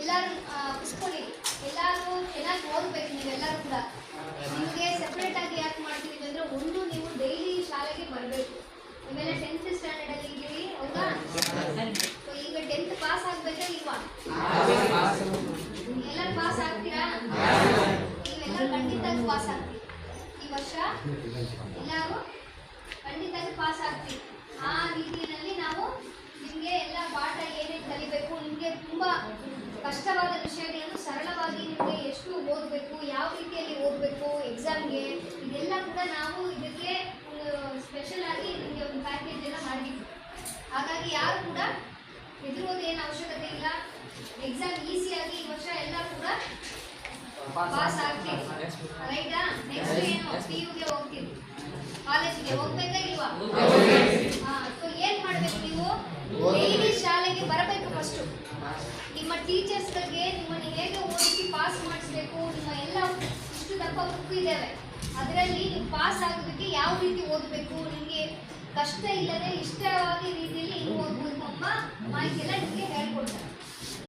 ಎಲ್ಲರೂ ಕುತ್ಕೊಳ್ಳಿ. ಎಲ್ಲರೂ ಚೆನ್ನಾಗಿ ಓದ್ಬೇಕು ನೀವೆಲ್ಲರೂ ಕೂಡ. ನಿಮಗೆ ಸೆಪ್ರೇಟ್ ಆಗಿ ಯಾಕೆ ಮಾಡ್ತೀವಿ ಅಂದ್ರೆ ಒಂದು ನೀವು ಡೈಲಿ ಶಾಲೆಗೆ ಬರಬೇಕು. ಆಮೇಲೆ ಟೆಂತ್ ಸ್ಟ್ಯಾಂಡರ್ಡ್ ಅಲ್ಲಿ ಇದ್ದೀವಿ ಹೌದಾ? ಈಗ ಟೆಂತ್ ಪಾಸ್ ಆಗ್ಬೇಕಾ ಇಲ್ವಾ? ಎಲ್ಲರೂ ಪಾಸ್ ಆಗ್ತೀರಾ? ನೀವೆಲ್ಲರೂ ಖಂಡಿತ ಪಾಸ್ ಆಗ್ತೀವಿ ವರ್ಷ? ಎಲ್ಲರೂ ಖಂಡಿತ ಪಾಸ್ ಆಗ್ತೀವಿ. ಆ ರೀತಿಯಲ್ಲಿ ನಾವು ನಿಮಗೆ ಎಲ್ಲ ಪಾಠ ಏನೇನು ಕಲಿಬೇಕು ನಿಮಗೆ ತುಂಬ ಕಷ್ಟವಾದ ವಿಷಯಗಳನ್ನು ಸರಳವಾಗಿ ನಿಮಗೆ ಎಷ್ಟು ಓದಬೇಕು ಯಾವ ರೀತಿಯಲ್ಲಿ ಓದಬೇಕು ಎಕ್ಸಾಮ್ಗೆ ಇದೆಲ್ಲ ಕೂಡ ನಾವು ಇದಕ್ಕೆ ಸ್ಪೆಷಲ್ ಆಗಿ ನಿಮಗೆ ಒಂದು ಪ್ಯಾಕೇಜ್ ಎಲ್ಲ ಮಾಡಿದ್ವಿ ಹಾಗಾಗಿ ಯಾರು ಕೂಡ ಹೆದರೋದೇನು ಅವಶ್ಯಕತೆ ಇಲ್ಲ. ಎಕ್ಸಾಮ್ ಈಸಿಯಾಗಿ ಈ ವರ್ಷ ಎಲ್ಲ ಕೂಡ ಪಾಸ್ ಆಗ್ತೀವಿ. ರೈಟಾ ನೆಕ್ಸ್ಟ್ ಕಾಲೇಜಿಗೆ ಹೋಗ್ಬೇಕಾ ಇಲ್ವಾ? ಸೊ ಏನ್ ಮಾಡ್ಬೇಕು ನೀವು? ಡೈಲಿ ಶಾಲೆಗೆ ಬರಬೇಕು ಫಸ್ಟ್ ನಿಮ್ಮ ಟೀಚರ್ಸ್ಗಳಿಗೆ ನಿಮ್ಮನ್ನು ಹೇಗೆ ಓದಿಸಿ ಪಾಸ್ ಮಾಡಿಸ್ಬೇಕು? ನಿಮ್ಮ ಎಲ್ಲ ಇಷ್ಟು ದಪ್ಪ ಬುಕ್ ಇದ್ದಾವೆ. ಅದರಲ್ಲಿ ನೀವು ಪಾಸ್ ಆಗೋದಕ್ಕೆ ಯಾವ ರೀತಿ ಓದಬೇಕು? ನಿಮಗೆ ಕಷ್ಟ ಇಲ್ಲದೆ ಇಷ್ಟವಾಗಿ ರೀತಿಯಲ್ಲಿ ನೀವು ಓದ್ಬೇಕು ಅಮ್ಮ ಮಾಹಿತಿ ಎಲ್ಲ ನಿಮಗೆ ಹೇಳ್ಕೊಡ್ತಾರೆ.